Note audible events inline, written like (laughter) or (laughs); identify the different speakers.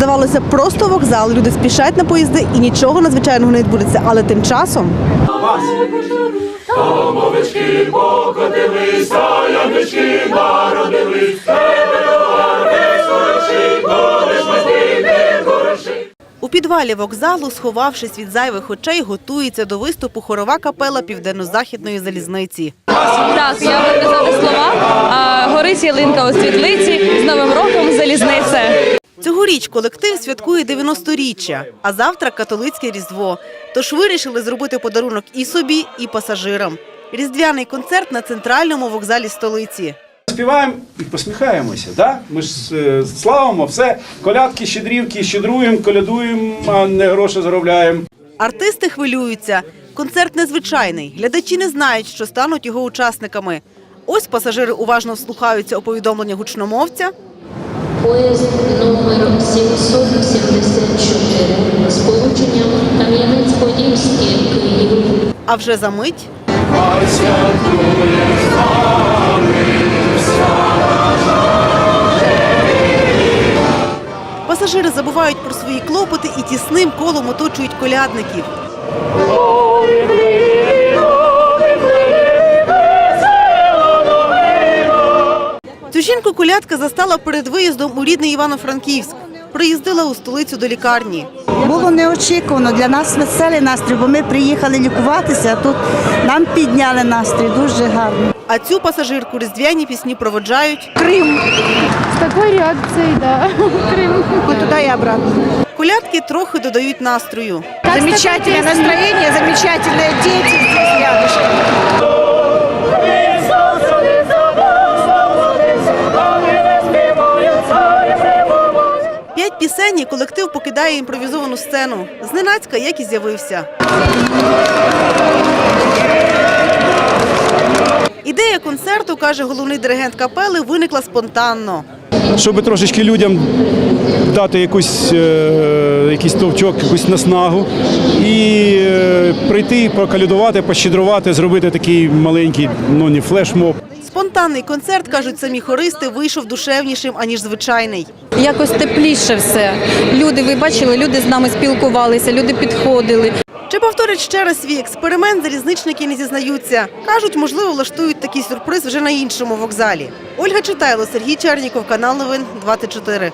Speaker 1: Здавалося, просто вокзал, люди спішать на поїзди і нічого надзвичайного не відбудеться. Але тим часом у підвалі вокзалу, сховавшись від зайвих очей, готується до виступу хорова капела південно-західної залізниці.
Speaker 2: Так, я буду казати слова. А, горить ялинка у світлиці
Speaker 1: Цьогоріч колектив святкує 90-річчя, а завтра католицьке різдво. Тож вирішили зробити подарунок і собі, і пасажирам. Різдвяний концерт на центральному вокзалі столиці.
Speaker 3: Співаємо і посміхаємося. Да? Ми ж е, славимо все. Колядки, щедрівки, щедруємо, колядуємо, а не гроші заробляємо.
Speaker 1: Артисти хвилюються. Концерт незвичайний. Глядачі не знають, що стануть його учасниками. Ось пасажири уважно вслухаються у повідомлення гучномовця.
Speaker 4: Поїзд номер 774 з полученням Кам'янець-Подільський, Київ.
Speaker 1: А вже за мить пасажири забувають про свої клопоти і тісним колом оточують колядників. Жінку колядка застала перед виїздом у рідний Івано-Франківськ. Приїздила у столицю до лікарні.
Speaker 5: Було неочікувано для нас веселий настрій, бо ми приїхали лікуватися. а Тут нам підняли настрій дуже гарно.
Speaker 1: А цю пасажирку різдвяні пісні проводжають.
Speaker 5: Крим,
Speaker 6: С такой реакцией, да. (laughs) Крым.
Speaker 5: туди і обратно.
Speaker 1: Колядки трохи додають настрою.
Speaker 5: Замечательне настроєння, замечательні діти
Speaker 1: П'ять пісень і колектив покидає імпровізовану сцену. Зненацька, як і з'явився. Ідея концерту, каже головний диригент капели, виникла спонтанно.
Speaker 3: Щоб трошечки людям дати якусь, е, якийсь товчок, якусь наснагу і е, прийти, покалюдувати, пощедрувати, зробити такий маленький, ну не флешмоб.
Speaker 1: Спонтанний концерт, кажуть самі хористи, вийшов душевнішим, аніж звичайний.
Speaker 2: Якось тепліше все. Люди, ви бачили, люди з нами спілкувалися, люди підходили.
Speaker 1: Чи повторять ще раз свій експеримент, залізничники не зізнаються. Кажуть, можливо, влаштують такий сюрприз вже на іншому вокзалі. Ольга Читайло, Сергій Черніков, канал новин 24.